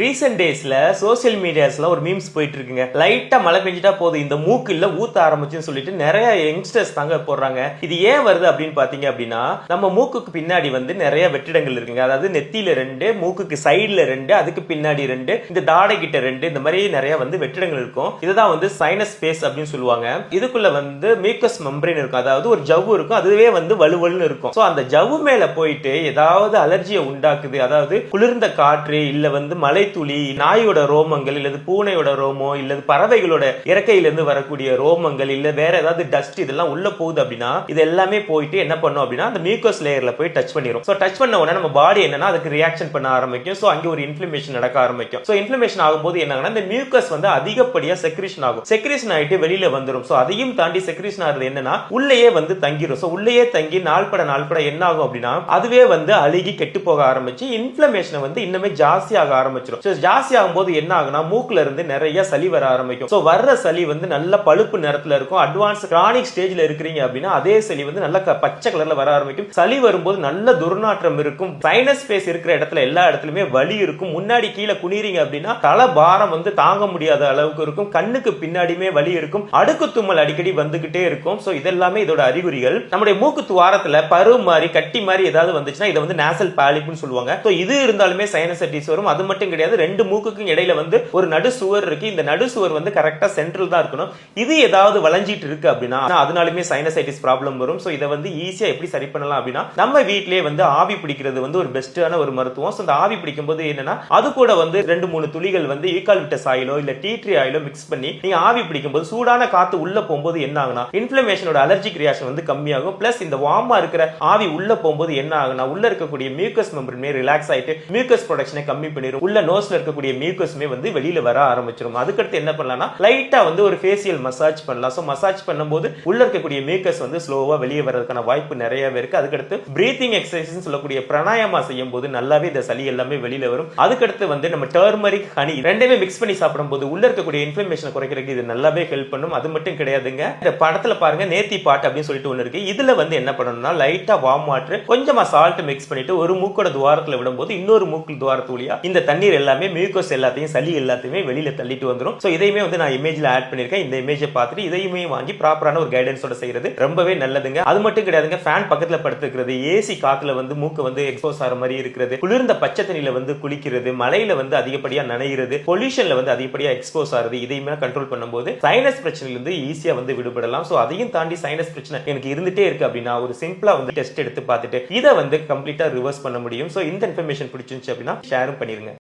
Recent டேஸ்ல social மீடியாஸ்ல ஒரு memes போயிட்டு இருக்குங்க லைட்டா மழை பெஞ்சிட்டா போதும். இந்த மூக்கு இல்லை ஊத்த ஆரம்பிச்சுன்னு சொல்லிட்டு நிறைய யங்ஸ்டர்ஸ் தாங்க போடுறாங்க. இது ஏன் வருது அப்படின்னு பாத்தீங்க அப்படின்னா நம்ம மூக்குக்கு பின்னாடி வந்து நிறைய வெற்றிடங்கள் இருக்குங்க. அதாவது நெத்தியில ரெண்டு மூக்குக்கு சைடுல ரெண்டு அதுக்கு பின்னாடி ரெண்டு இந்த தாடை கிட்ட ரெண்டு இந்த மாதிரி நிறைய வந்து வெற்றிடங்கள் இருக்கும். இதுதான் வந்து சைனஸ் ஸ்பேஸ் அப்படின்னு சொல்லுவாங்க. இதுக்குள்ள வந்து மீக்கஸ் மெம்பரின் இருக்கும். அதாவது ஒரு ஜவ்வு இருக்கும். அதுவே வந்து வலுவலுன்னு இருக்கும். சோ அந்த ஜவ்வு மேல போயிட்டு ஏதாவது அலர்ஜியை உண்டாக்குது. அதாவது குளிர்ந்த காற்று இல்ல வந்து மழை மலைத்துளி நாயோட ரோமங்கள் இல்லது பூனையோட ரோமோ இல்லது பறவைகளோட இறக்கையிலிருந்து வரக்கூடிய ரோமங்கள் இல்ல வேற ஏதாவது டஸ்ட் இதெல்லாம் உள்ள போகுது அப்படின்னா இது எல்லாமே போயிட்டு என்ன பண்ணும் அப்படின்னா அந்த மியூக்கஸ் லேயர்ல போய் டச் பண்ணிரும். சோ டச் பண்ண உடனே நம்ம பாடி என்னன்னா அதுக்கு ரியாக்ஷன் பண்ண ஆரம்பிக்கும். சோ அங்கே ஒரு இன்ஃபிளமேஷன் நடக்க ஆரம்பிக்கும். சோ இன்ஃபிளமேஷன் ஆகும்போது என்னன்னா இந்த மியூக்கஸ் வந்து அதிகப்படியா செக்ரேஷன் ஆகும். செக்ரேஷன் ஆயிட்டு வெளியில வந்துரும். சோ அதையும் தாண்டி செக்ரேஷன் ஆகுறது என்னன்னா உள்ளேயே வந்து தங்கிரும். சோ உள்ளேயே தங்கி நாள்பட நாள்பட என்ன ஆகும் அப்படின்னா அதுவே வந்து அழுகி கெட்டு போக ஆரம்பிச்சு இன்ஃபிளமேஷனை வந்து இன்னுமே ஜாஸ்தி ஆக ஆரம்பிச்சிடும். ஸோ ஜாஸ்தி ஆகும்போது என்ன ஆகுனா மூக்குல இருந்து நிறைய சளி வர ஆரம்பிக்கும். ஸோ வர்ற சளி வந்து நல்ல பழுப்பு நிறத்துல இருக்கும். அட்வான்ஸ் கிரானிக் ஸ்டேஜ்ல இருக்கிறீங்க அப்படின்னா அதே சளி வந்து நல்ல பச்சை கலர்ல வர ஆரம்பிக்கும். சளி வரும்போது நல்ல துர்நாற்றம் இருக்கும். சைனஸ் ஸ்பேஸ் இருக்கிற இடத்துல எல்லா இடத்துலயுமே வலி இருக்கும். முன்னாடி கீழே குனிறீங்க அப்படின்னா தலை பாரம் வந்து தாங்க முடியாத அளவுக்கு இருக்கும். கண்ணுக்கு பின்னாடியுமே வலி இருக்கும். அடுக்கு தும்மல் அடிக்கடி வந்துகிட்டே இருக்கும். ஸோ இதெல்லாமே இதோட அறிகுறிகள். நம்முடைய மூக்கு துவாரத்துல பரு மாதிரி கட்டி மாதிரி ஏதாவது வந்துச்சுன்னா இதை வந்து நேசல் பாலிப்னு சொல்லுவாங்க. ஸோ இது இருந்தாலுமே சைனசைட்டிஸ் வரும். அது மட்டும் கிடையாது. ரெண்டு மூக்குக்கும் இடையில வந்து ஒரு நடு சுவர் இருக்கு. இந்த நடு சுவர் வந்து கரெக்டா சென்ட்ரல் தான் இருக்கணும். இது ஏதாவது வளைஞ்சிட்டு இருக்கு அப்படின்னா அதனாலுமே சைனசைட்டிஸ் ப்ராப்ளம் வரும். ஸோ இதை வந்து ஈஸியா எப்படி சரி பண்ணலாம் அப்படின்னா நம்ம வீட்டிலேயே வந்து ஆவி பிடிக்கிறது வந்து ஒரு பெஸ்ட்டான ஒரு மருத்துவம். ஸோ இந்த ஆவி பிடிக்கும் போது என்னன்னா அது கூட வந்து ரெண்டு மூணு துளிகள் வந்து ஈக்கால்விட்டஸ் ஆயிலோ இல்ல டீ ட்ரீ ஆயிலோ மிக்ஸ் பண்ணி நீங்க ஆவி பிடிக்கும் போது சூடான காத்து உள்ள போகும்போது என்ன ஆகுனா இன்ஃபிளமேஷனோட அலர்ஜிக் ரியாக்ஷன் வந்து கம்மியாகும். பிளஸ் இந்த வார்மா இருக்கிற ஆவி உள்ள போகும்போது என்ன ஆகுனா உள்ள இருக்கக்கூடிய மியூக்கஸ் மெம்பருமே ரிலாக்ஸ் ஆயிட்டு மியூக்கஸ் ப்ரொடக்ஷனை கம்மி பண்ணிடும் உள்ள நோஸ்ல இருக்கக்கூடிய மியூக்கஸ்மே வந்து வெளியில வர ஆரம்பிச்சிடும் அதுக்கடுத்து என்ன பண்ணலாம்னா லைட்டா வந்து ஒரு ஃபேசியல் மசாஜ் பண்ணலாம். ஸோ மசாஜ் பண்ணும்போது உள்ள இருக்கக்கூடிய மியூக்கஸ் வந்து ஸ்லோவா வெளியே வர்றதுக்கான வாய்ப்பு நிறையவே இருக்கு. அதுக்கடுத்து பிரீத்திங் எக்ஸசைஸ் சொல்லக்கூடிய பிராணாயாமா செய்யும் போது நல்லாவே இந்த சளி எல்லாமே வெளியில வரும். அதுக்கடுத்து வந்து நம்ம டர்மரிக் ஹனி ரெண்டுமே மிக்ஸ் பண்ணி சாப்பிடும்போது உள்ள இருக்கக்கூடிய இன்ஃபர்மேஷன் குறைக்கிறதுக்கு இது நல்லாவே ஹெல்ப் பண்ணும். அது மட்டும் கிடையாதுங்க. இந்த படத்துல பாருங்க நேத்தி பாட்டு அப்படின்னு சொல்லிட்டு ஒன்று இருக்கு. இதுல வந்து என்ன பண்ணணும்னா லைட்டா வார்ம் வாட்டர் கொஞ்சமா சால்ட் மிக்ஸ் பண்ணிட்டு ஒரு மூக்கோட துவாரத்துல விடும்போது இன்னொரு மூக்கு துவாரத்து வழியா இந்த தண்ணீர் எல்லாமே மியூக்கஸ் எல்லாத்தையும் சளி எல்லாத்தையுமே வெளியில் தள்ளிட்டு வந்துடும் ஸோ இதையுமே வந்து நான் இமேஜில் ஆட் பண்ணியிருக்கேன் இந்த இமேஜை பார்த்துட்டு இதையுமே வாங்கி ப்ராப்பரான ஒரு கைடன்ஸோட செய்கிறது ரொம்பவே நல்லதுங்க. அது மட்டும் கிடையாதுங்க. ஃபேன் பக்கத்தில் படுத்துக்கிறது ஏசி காற்றுல வந்து மூக்கு வந்து எக்ஸ்போஸ் ஆகிற மாதிரி இருக்கிறது குளிர்ந்த பச்சை தண்ணியில் வந்து குளிக்கிறது மலையில் வந்து அதிகப்படியாக நனைகிறது பொல்யூஷனில் வந்து அதிகப்படியாக எக்ஸ்போஸ் ஆகுது இதையுமே கண்ட்ரோல் பண்ணும்போது சைனஸ் பிரச்சனையிலிருந்து ஈஸியாக வந்து விடுபடலாம். ஸோ அதையும் தாண்டி சைனஸ் பிரச்சனை எனக்கு இருந்துட்டே இருக்கு அப்படின்னா ஒரு சிம்பிளாக வந்து டெஸ்ட் எடுத்து பார்த்துட்டு இதை வந்து கம்ப்ளீட்டாக ரிவர்ஸ் பண்ண முடியும். ஸோ இந்த இன்ஃபர்மேஷன் பிடிச்சிருந்துச்சு அப்படின்னா ஷேரும் பண்ணிருங்க.